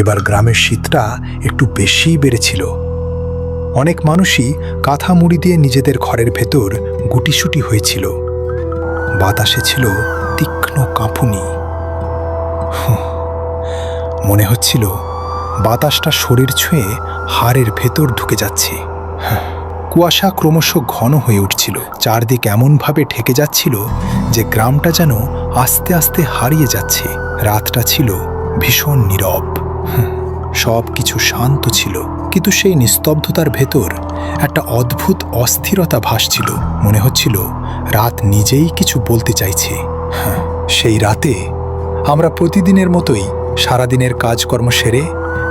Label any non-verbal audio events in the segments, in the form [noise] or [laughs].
এবার গ্রামের শীতটা একটু বেশিই বেড়েছিল। অনেক মানুষই কাঁথা মুড়ি দিয়ে নিজেদের ঘরের ভেতর গুটিসুটি হয়েছিল। বাতাসে ছিল তীক্ষ্ণ কাঁপুনি। মনে হচ্ছিল বাতাসটা শরীর ছুঁয়ে হাড়ের ভেতর ঢুকে যাচ্ছে। হ্যাঁ, কুয়াশা ক্রমশ ঘন হয়ে উঠছিল। চারদিক এমনভাবে ঢেকে যাচ্ছিল যে গ্রামটা যেন আস্তে আস্তে হারিয়ে যাচ্ছে। রাতটা ছিল ভীষণ নীরব। সব কিছু শান্ত ছিল কিন্তু সেই নিস্তব্ধতার ভেতর একটা অদ্ভুত অস্থিরতা ভাসছিল। মনে হচ্ছিল রাত নিজেই কিছু বলতে চাইছে। হ্যাঁ, সেই রাতে আমরা প্রতিদিনের মতোই সারাদিনের কাজকর্ম সেরে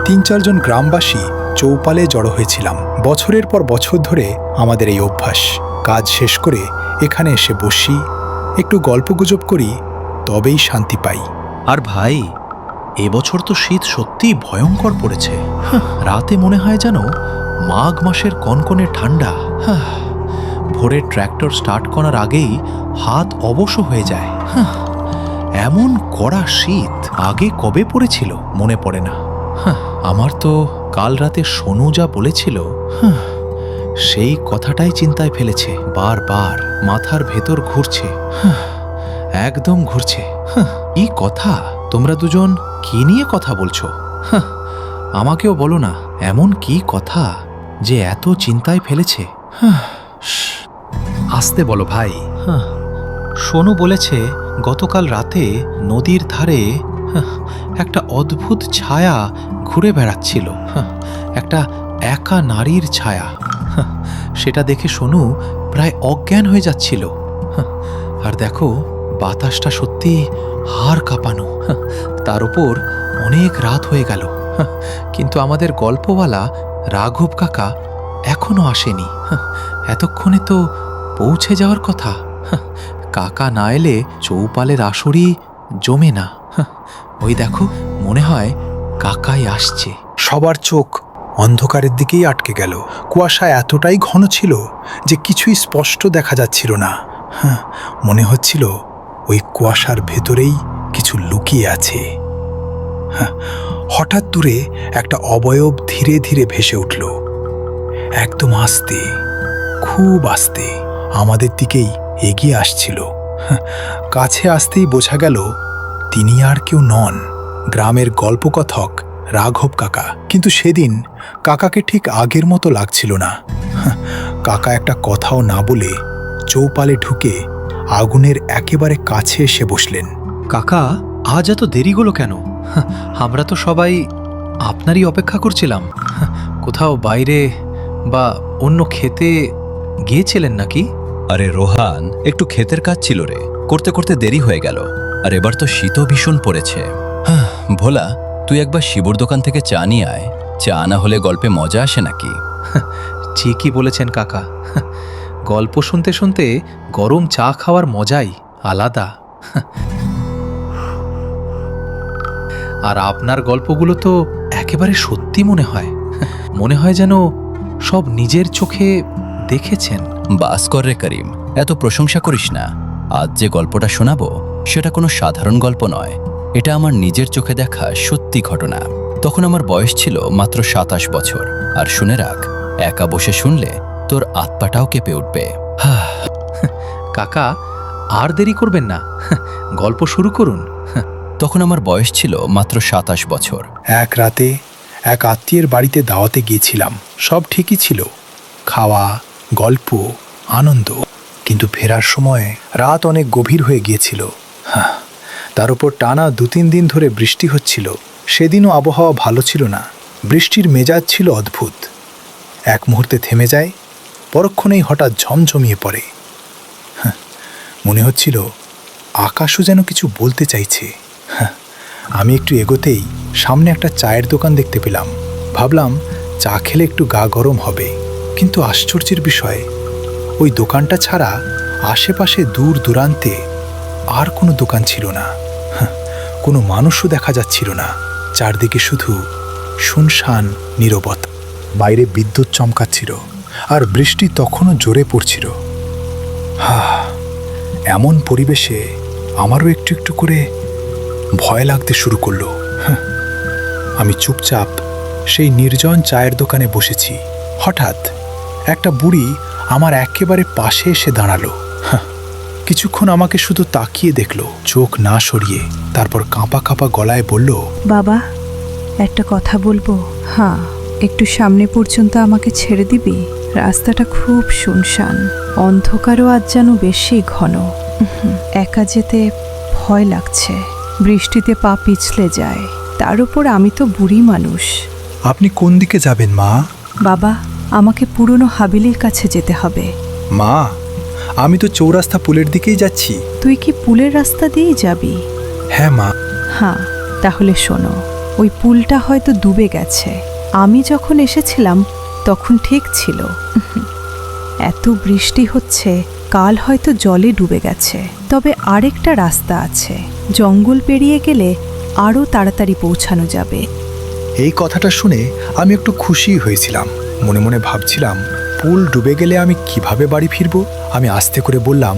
তিন চারজন গ্রামবাসী চৌপালে জড়ো হয়েছিলাম। বছরের পর বছর ধরে আমাদের এই অভ্যাস। কাজ শেষ করে এখানে এসে বসি একটু গল্পগুজব করি তবেই শান্তি পাই। আর ভাই এবছর তো শীত সত্যিই ভয়ঙ্কর পড়েছে। রাতে মনে হয় যেন মাঘ মাসের কনকনে ঠান্ডা। ভোরে ট্র্যাক্টর স্টার্ট করার আগেই হাত অবশ হয়ে যায়। এমন কড়া শীত আগে কবে পড়েছিল মনে পড়ে না। আমার তো কাল রাতে সোনু যা বলেছিল, সেই কথাটাই চিন্তায় ফেলেছে, বারবার মাথার ভেতর ঘুরছে। একদম ঘুরছে। কি কথা? তোমরা দুজন কি নিয়ে কথা বলছো? আমাকেও বলো না, এমন কি কথা যে এত চিন্তায় ফেলেছে? আসতে বলো ভাই। সোনু বলেছে গতকাল রাতে নদীর ধারে একটা অদ্ভুত ছায়া ঘুরে বেড়াচ্ছিল। একটা একা নারীর ছায়া। সেটা দেখে সোনু প্রায় অজ্ঞান হয়ে যাচ্ছিল। আর দেখো বাতাসটা সত্যি হাড় কাঁপানো। তার উপর অনেক রাত হয়ে গেল। কিন্তু আমাদের গল্পওয়ালা রাঘব কাকা এখনও আসেনি। এতক্ষণে তো পৌঁছে যাওয়ার কথা। কাকা না এলে চৌপালের আসরই জমে না। ওই দেখো, মনে হয় কাকাই আসছে। সবার চোখ অন্ধকারের দিকেই আটকে গেল। কুয়াশা এতটাই ঘন ছিল যে কিছুই স্পষ্ট দেখা যাচ্ছিল না। হ্যাঁ মনে হচ্ছিল ওই কুয়াশার ভেতরেই কিছু লুকিয়ে আছে। হঠাৎ দূরে একটা অবয়ব ধীরে ধীরে ভেসে উঠল। একদম আস্তে, খুব আস্তে আমাদের দিকেই এগিয়ে আসছিল। কাছে আসতেই বোঝা গেল তিনি আর কেউ নন, গ্রামের গল্পকথক রাঘব কাকা। কিন্তু সেদিন কাকাকে ঠিক আগের মতো লাগছিল না। কাকা একটা কথাও না বলে চৌপালে ঢুকে আগুনের একেবারে কাছে এসে বসলেন। কাকা আজ এত দেরি হলো কেন? [laughs] আমরা তো সবাই আপনারই অপেক্ষা করছিলাম। [laughs] কোথাও বাইরে বা অন্য খেতে গিয়েছিলেন নাকি? আরে রোহান একটু ক্ষেতের কাজ ছিল রে। করতে করতে দেরি হয়ে গেল। আর এবার তো শীতও ভীষণ পড়েছে। ভোলা তুই একবার শিবুর দোকান থেকে চা নিয়ে আয়। চা না হলে গল্পে মজা আসে নাকি? [laughs] ঠিকই বলেছেন কাকা। গল্প শুনতে শুনতে গরম চা খাওয়ার মজাই আলাদা। আর আপনার গল্পগুলো তো একেবারে সত্যি মনে হয়। মনে হয় যেন সব নিজের চোখে দেখেছেন। বাস কর রে করিম, এত প্রশংসা করিস না। আজ যে গল্পটা শোনাবো, সেটা কোনো সাধারণ গল্প নয়। এটা আমার নিজের চোখে দেখা সত্যি ঘটনা। তখন আমার বয়স ছিল মাত্র সাতাশ বছর। আর শুনে রাখ, একা বসে শুনলে তোর আত্মাটাও কেঁপে উঠবে। কাকা আর দেরি করবেন না। গল্প শুরু করুন। তখন আমার বয়স ছিল মাত্র সাতাশ বছর। এক রাতে এক আত্মীয়ের বাড়িতে দাওয়াতে গিয়েছিলাম। সব ঠিকই ছিল। খাওয়া গল্প আনন্দ। কিন্তু ফেরার সময় রাত অনেক গভীর হয়ে গিয়েছিল। হাহ, তার উপর টানা দু তিন দিন ধরে বৃষ্টি হচ্ছিল। সেদিনও আবহাওয়া ভালো ছিল না। বৃষ্টির মেজাজ ছিল অদ্ভুত। এক মুহূর্তে থেমে যায় পরক্ষণেই হঠাৎ ঝমঝমিয়ে পড়ে। মনে হচ্ছিল আকাশও যেন কিছু বলতে চাইছে। আমি একটু এগোতেই সামনে একটা চায়ের দোকান দেখতে পেলাম। ভাবলাম চা খেলে একটু গা গরম হবে, কিন্তু আশ্চর্যের বিষয়, ওই দোকানটা ছাড়া আশেপাশে দূর দূরান্তে আর কোনো দোকান ছিল না। কোনো মানুষও দেখা যাচ্ছিল না। চারদিকে শুধু শুনশান, নীরবতা, বাইরে বিদ্যুৎ চমকাচ্ছিল। আর বৃষ্টি তখনও জোরে পড়ছিল। হা এমন পরিবেশে আমারও একটু একটু করে ভয় লাগতে শুরু করল। হাহ, আমি চুপচাপ সেই নির্জন চায়ের দোকানে বসেছি। হঠাৎ একটা বুড়ি আমার একেবারে পাশে এসে দাঁড়াল। কিছুক্ষণ আমাকে শুধু তাকিয়ে দেখল চোখ না সরিয়ে তারপর কাঁপা কাঁপা গলায় বলল বাবা একটা কথা বলব। হ্যাঁ একটু সামনে পর্যন্ত আমাকে ছেড়ে দিবি? রাস্তাটা খুব শুনশান। অন্ধকারও আজ যেন বেশি ঘন। একা যেতে ভয় লাগছে। বৃষ্টিতে পা পিছলে যায়। তার উপর আমি তো বুড়ি মানুষ। আপনি কোন দিকে যাবেন মা? বাবা আমাকে পুরনো হাবিলির কাছে যেতে হবে। মা আমি তো চৌরাস্তা পুলের দিকেই যাচ্ছি। তুই কি পুলের রাস্তা দিয়েই যাবি? হ্যাঁ মা। হ্যাঁ তাহলে শোনো। ওই পুলটা হয়তো ডুবে গেছে। আমি যখন এসেছিলাম তখন ঠিক ছিল। এত বৃষ্টি হচ্ছে, কাল হয়তো জলে ডুবে গেছে। তবে আরেকটা রাস্তা আছে। জঙ্গল পেরিয়ে গেলে আরও তাড়াতাড়ি পৌঁছানো যাবে। এই কথাটা শুনে আমি একটু খুশি হয়েছিলাম। মনে মনে ভাবছিলাম, পুল ডুবে গেলে আমি কীভাবে বাড়ি ফিরব? আমি আস্তে করে বললাম,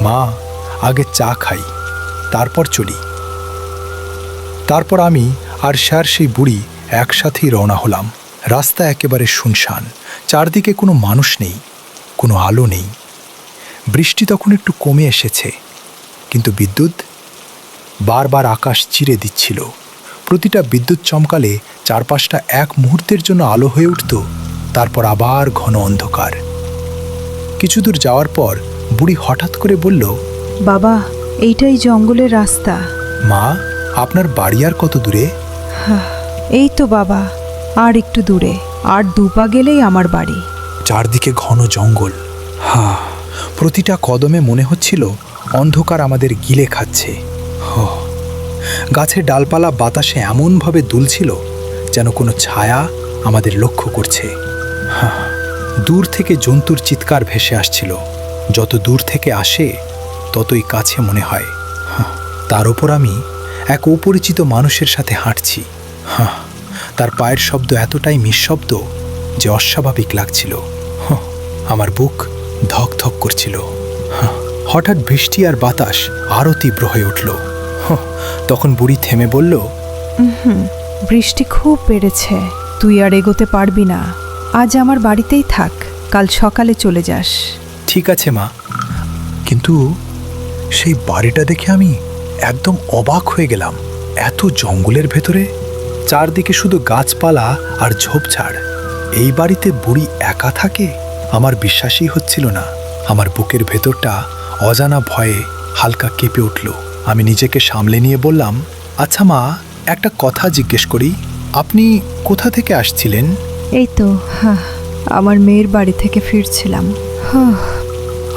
মা, আগে চা খাই, তারপর চলি। তারপর আমি আর স্যার সেই বুড়ি একসাথেই রওনা হলাম। রাস্তা একেবারে শুনশান চারদিকে কোনো মানুষ নেই কোনো আলো নেই। বৃষ্টি তখন একটু কমে এসেছে কিন্তু বিদ্যুৎ বারবার আকাশ চিরে দিচ্ছিল। প্রতিটা বিদ্যুৎ চমকালে চারপাশটা এক মুহূর্তের জন্য আলো হয়ে উঠত তারপর আবার ঘন অন্ধকার। কিছু দূর যাওয়ার পর বুড়ি হঠাৎ করে বলল বাবা এইটাই জঙ্গলের রাস্তা। মা আপনার বাড়ি আর কত দূরে? এই তো বাবা। আর একটু দূরে আর দুপা গেলেই আমার বাড়ি। চারদিকে ঘন জঙ্গল। হা প্রতিটা কদমে মনে হচ্ছিল অন্ধকার আমাদের গিলে খাচ্ছে। গাছের ডালপালা বাতাসে এমনভাবে দুলছিল যেন কোনো ছায়া আমাদের লক্ষ্য করছে। হা দূর থেকে জন্তুর চিৎকার ভেসে আসছিল। যত দূর থেকে আসে ততই কাছে মনে হয়। তার ওপর আমি এক অপরিচিত মানুষের সাথে হাঁটছি। হাহ, তার পায়ের শব্দ এতটাই নিঃশব্দ যে অস্বাভাবিক লাগছিল। আমার বুক ধক ধক করছিল। হঠাৎ বৃষ্টি আর বাতাস আরও তীব্র হয়ে উঠল। তখন বুড়ি থেমে বলল হুম বৃষ্টি খুব বেড়েছে তুই আর এগোতে পারবি না। আজ আমার বাড়িতেই থাক কাল সকালে চলে যাস। ঠিক আছে মা কিন্তু সেই বাড়িটা দেখে আমি একদম অবাক হয়ে গেলাম। এত জঙ্গলের ভেতরে চারদিকে শুধু গাছপালা আর ঝোপঝাড়। এই বাড়িতে বুড়ি একা থাকে? আমার বিশ্বাসই হচ্ছিল না। আমার বুকের ভেতরটা অজানা ভয়ে হালকা কেঁপে উঠল। আমি নিজেকে সামলে নিয়ে বললাম আচ্ছা মা একটা কথা জিজ্ঞেস করি। আপনি কোথা থেকে আসছিলেন? এই তো আমার মেয়ের বাড়ি থেকে ফিরছিলাম।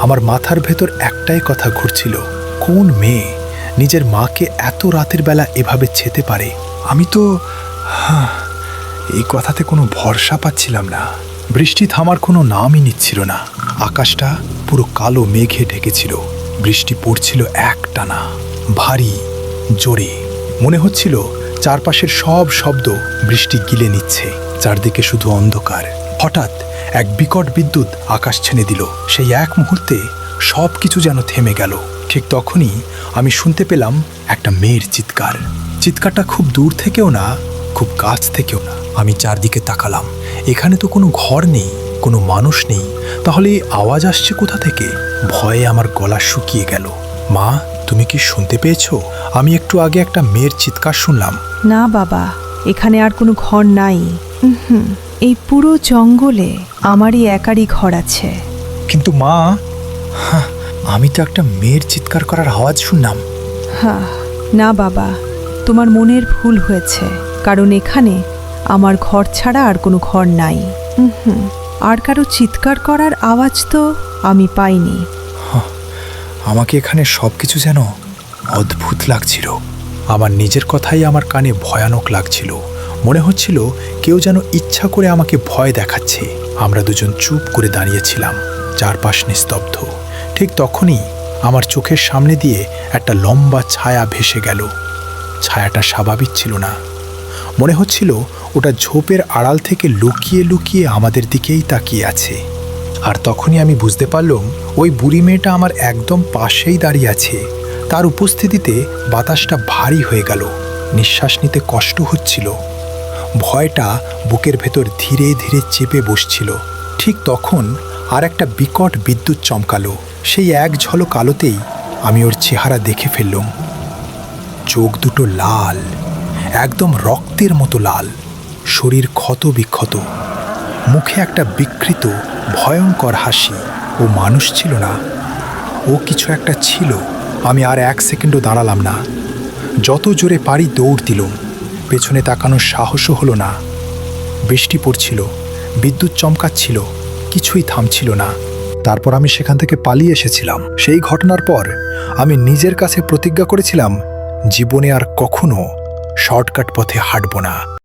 আমার মাথার ভেতর একটাই কথা ঘুরছিল কোন মেয়ে? নিজের মাকে এত রাতের বেলা এভাবে ছেতে পারে? আমি তো এই কথাতে কোনো ভরসা পাচ্ছিলাম না। বৃষ্টি থামার কোনো নামই নিচ্ছিল না। আকাশটা পুরো কালো মেঘে ঢেকেছিল। বৃষ্টি পড়ছিল একটানা। ভারী, জোরে। মনে হচ্ছিল চারপাশের সব শব্দ বৃষ্টি গিলে নিচ্ছে। চারদিকে শুধু অন্ধকার। হঠাৎ এক বিকট বিদ্যুৎ আকাশ ছেনে দিল। সেই এক মুহূর্তে সব কিছু যেন থেমে গেল। ঠিক তখনই আমি শুনতে পেলাম একটা মেয়ের চিৎকার। চিৎকারটা খুব দূর থেকেও না খুব কাছ থেকেও না। আমি চারদিকে তাকালাম। এখানে তো কোনো ঘর নেই কোনো মানুষ নেই। তাহলে আওয়াজ আসছে কোথা থেকে? ভয়ে আমার গলা শুকিয়ে গেল। মা তুমি কি শুনতে পেয়েছ? আমি একটু আগে একটা মেয়ের চিৎকার শুনলাম। না বাবা এখানে আর কোনো ঘর নাই। এই পুরো জঙ্গলে আমারই একারই ঘর আছে। কিন্তু মা হাহ, আমি তো একটা মেয়ের চিৎকার করার আওয়াজ শুনলাম। হ্যাঁ না বাবা তোমার মনের ভুল হয়েছে কারণ এখানে আমার ঘর ছাড়া আর কোনো ঘর নাই। হুম আর কারও চিৎকার করার আওয়াজ তো আমি পাইনি। আমাকে এখানে সব কিছু যেন অদ্ভুত লাগছিল। আমার নিজের কথাই আমার কানে ভয়ানক লাগছিল। মনে হচ্ছিল কেউ যেন ইচ্ছা করে আমাকে ভয় দেখাচ্ছে। আমরা দুজন চুপ করে দাঁড়িয়েছিলাম চারপাশ নিস্তব্ধ। ঠিক তখনই আমার চোখের সামনে দিয়ে একটা লম্বা ছায়া ভেসে গেল। ছায়াটা স্বাভাবিক ছিল না। মনে হচ্ছিল ওটা ঝোপের আড়াল থেকে লুকিয়ে লুকিয়ে আমাদের দিকেই তাকিয়ে আছে। আর তখনই আমি বুঝতে পারলাম ওই বুড়ি মেয়েটা আমার একদম পাশেই দাঁড়িয়ে আছে। তার উপস্থিতিতে বাতাসটা ভারী হয়ে গেল। নিঃশ্বাস নিতে কষ্ট হচ্ছিল। ভয়টা বুকের ভেতর ধীরে ধীরে চেপে বসছিল। ঠিক তখন আর একটা বিকট বিদ্যুৎ চমকালো। সেই এক ঝলক আলোতেই আমি ওর চেহারা দেখে ফেললুম। চোখ দুটো লাল, একদম রক্তের মতো লাল, শরীর ক্ষত বিক্ষত, মুখে একটা বিকৃত, ভয়ঙ্কর হাসি। ও মানুষ ছিল না, ও কিছু একটা ছিল, আমি আর এক সেকেন্ডও দাঁড়ালাম না। যত জোরে পারি দৌড় দিলুম, পেছনে তাকানোর সাহসও হলো না। বৃষ্টি পড়ছিল, বিদ্যুৎ চমকাচ্ছিল, কিছুই থামছিল না। তারপর আমি সেখান থেকে পালিয়ে এসেছিলাম। সেই ঘটনার পর আমি নিজের কাছে প্রতিজ্ঞা করেছিলাম, জীবনে আর কখনো শর্টকাট পথে হাঁটব না।